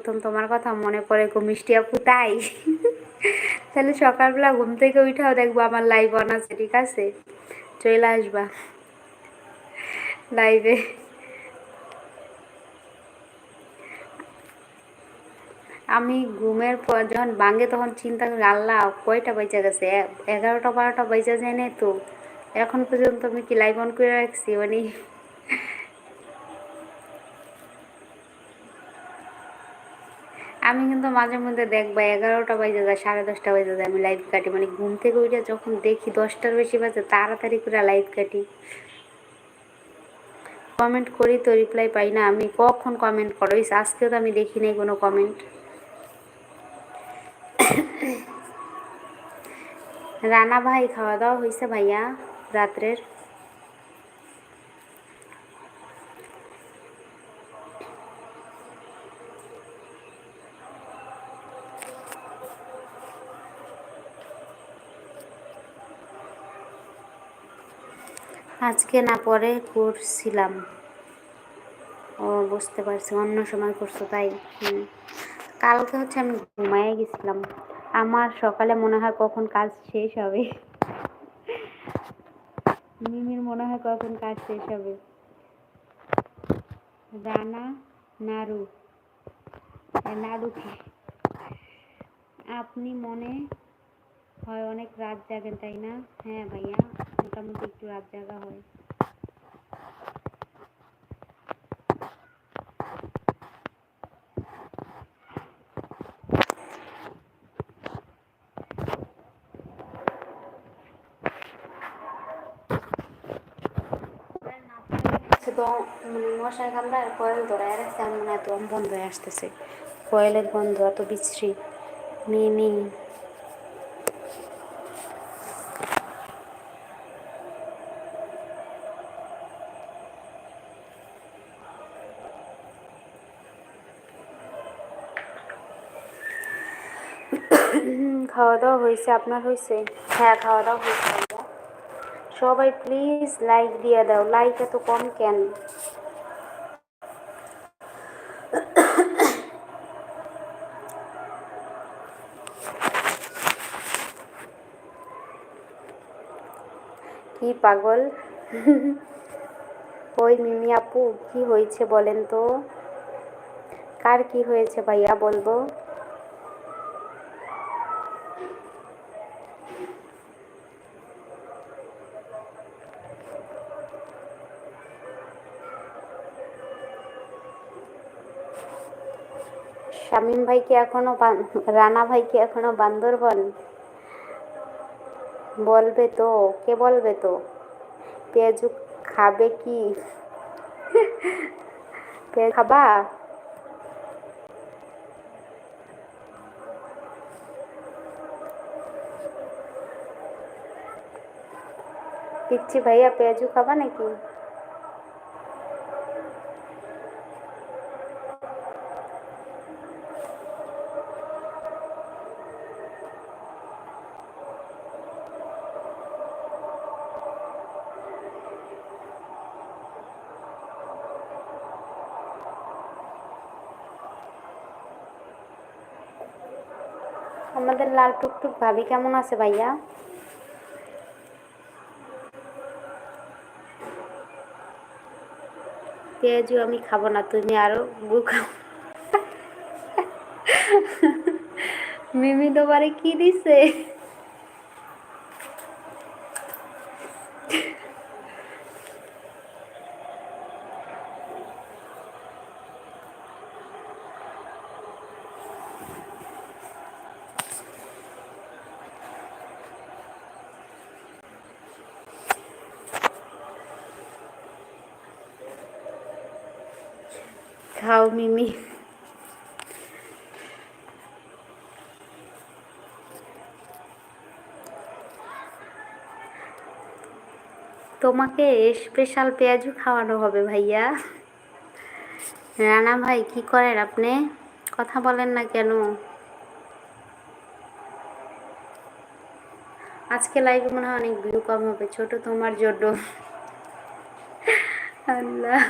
প্রথম তোমার কথা মনে পড়ে, গো মিষ্টি আপু, তাই? তাহলে সকালবেলা ঘুম থেকে উঠাও দেখব আমার লাইভ অন আছে, ঠিক আছে? চলে আসবা লাইভে আমি ঘুমের পর যখন ভাঙে তখন চিন্তা করি, আল্লাহ, কয়টা বেজে গেছে? এগারোটা বারোটা বেজে যায় না তো। এখন পর্যন্ত আমি কি লাইভ অন করে রাখছি? মানে আমি কিন্তু মাঝে মধ্যে দেখবা, এগারোটা বাজে যায়, সাড়ে দশটা বাজে যায়, আমি লাইভ কাটি। মানে ঘুম থেকে উঠে যখন দেখি দশটার বেশি বাজে, তাড়াতাড়ি করে লাইভ কাটি। কমেন্ট করি তো রিপ্লাই পাই না, আমি কখন কমেন্ট করো? আজকেও তো আমি দেখি নাই কোনো কমেন্ট রানা ভাই, খাওয়া দাওয়া হয়েছে ভাইয়া রাত্রের? আজকে না, পরে করছিলাম। ও বুঝতে পারছি, অন্য সময় করছ তাই। কালকে হচ্ছে আমি ঘুমায় গেছিলাম। আমার সকালে মনে হয় কখন কাজ শেষ হবে। মিমির মনে হয় কখন কাজ শেষ হবে। রানা নাড়ু নাড়ু কি? আপনি মনে হয় অনেক রাত জাগেন, তাই না? হ্যাঁ ভাইয়া। মোটামুটি একটু রাত জাগা হয়। সে তো মানে মশার কামড়া আর কয়েল রাখছে আমার মনে হয় বন্ধ হয়ে আসতেছে। কয়েলের গন্ধ এত বিশ্রী মিমি খাওয়া দাওয়া হয়েছে। আপনার হয়েছে? হ্যাঁ খাওয়া দাওয়া হয়েছে। সবাই প্লিজ লাইক দিয়ে দাও। লাইক এত কম কেন? কি পাগল? ওই মিমি আপু, কি হয়েছে বলেন তো? কার কি হয়েছে ভাইয়া, বলব? শামীম ভাই কি এখনও রানা ভাই কি এখনও বান্দরবন বলবে তো? কে বলবে তো? পেঁয়াজু খাবে কি? খাবা? পিচ্ছি ভাইয়া পেঁয়াজু খাবা নাকি? আমাদের লাল টুকটুক ভাবি কেমন আছে ভাইয়া? পেঁয়াজু আমি খাব না, তুমি আরও গু খাও। মিমি তোমারে কি দিছে? খাও, মিমি। তোমাকে স্পেশাল পেঁয়াজু খাওয়ানো হবে ভাইয়া। রানা ভাই, কি করেন আপনি? কথা বলেন না কেন? আজকে লাইভে মনে হয় অনেক ভিউ কম হবে, ছোট তোমার জন্য। আল্লাহ।